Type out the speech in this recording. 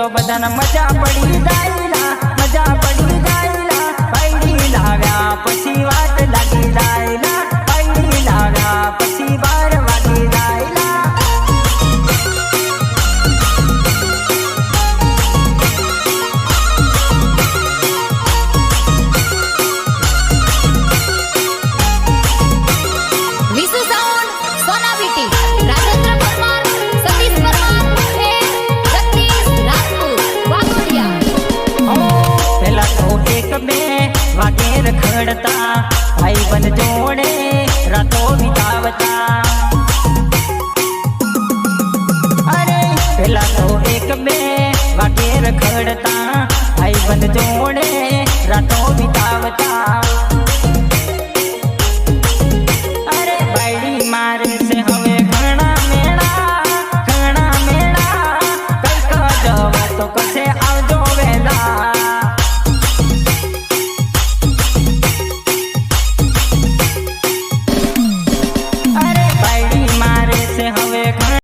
તો બધાના મજા પડી જાય. એક બે વાગે રખડતા ભાઈ બન જોડે રાતો વિતાવતા. અરે પેલા તો એક બે વાગે રખડતા ભાઈ બન જોડે રાતો વિતાવતા. અરે બાયડી મારે છે